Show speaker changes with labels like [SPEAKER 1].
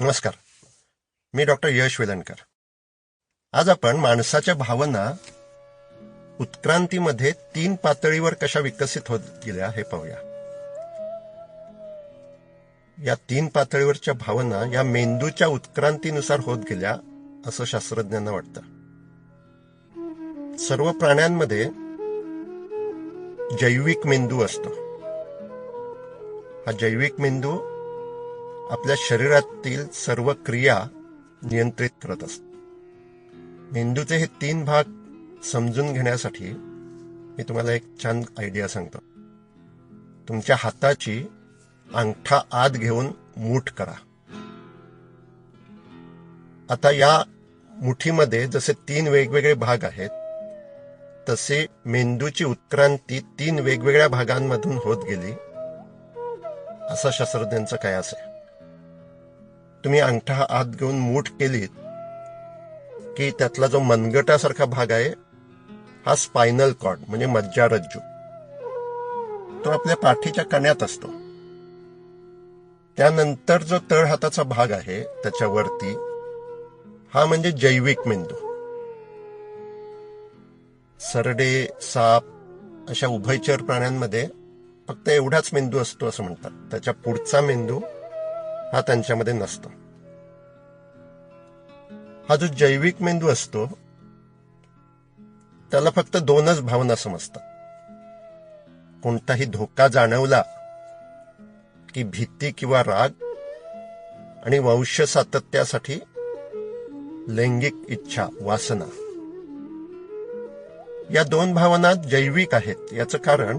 [SPEAKER 1] नमस्कार. मी डॉक्टर यश वेलणकर. आज आपण माणसाच्या भावना उत्क्रांतीमध्ये तीन पातळीवर कशा विकसित होत गेल्या हे पाहूया. या तीन पातळीवरच्या भावना या मेंदूच्या उत्क्रांतीनुसार होत गेल्या असं शास्त्रज्ञांना वाटतं. सर्व प्राण्यांमध्ये जैविक मेंदू असतो. हा जैविक मेंदू आपल्या शरीरातील सर्व क्रिया नियंत्रित करत असतो मेंदूचे हे तीन भाग समजून घेण्यासाठी मी तुम्हाला एक छान आयडिया सांगतो. तुमच्या हाताची अंगठा आत घेऊन मूठ करा. आता या मुठीमध्ये जसे तीन वेगवेगळे भाग आहेत तसे मेंदूची उत्क्रांती तीन वेगवेगळ्या भागांमधून होत गेली असं शास्त्रज्ञांचं कयास आहे तुम्ही अंगठा आत घेऊन मूठ केलीत की त्यातला जो मनगटासारखा भाग आहे हा स्पायनल कॉर्ड म्हणजे मज्जारज्जू तो आपल्या पाठीच्या कण्यात असतो. त्यानंतर जो तळ हाताचा भाग आहे त्याच्यावरती हा म्हणजे जैविक मेंदू. सरडे साप अशा उभयचर प्राण्यांमध्ये फक्त एवढाच मेंदू असतो असं म्हणतात. त्याच्या पुढचा मेंदू हा त्यांच्यामध्ये नसतो. हा जो जैविक मेंदू असतो त्याला फक्त दोनच भावना समजतात. कोणताही धोका जाणवला की भीती किंवा राग आणि वंश सातत्यासाठी लैंगिक इच्छा वासना. या दोन भावना जैविक आहेत. याचं कारण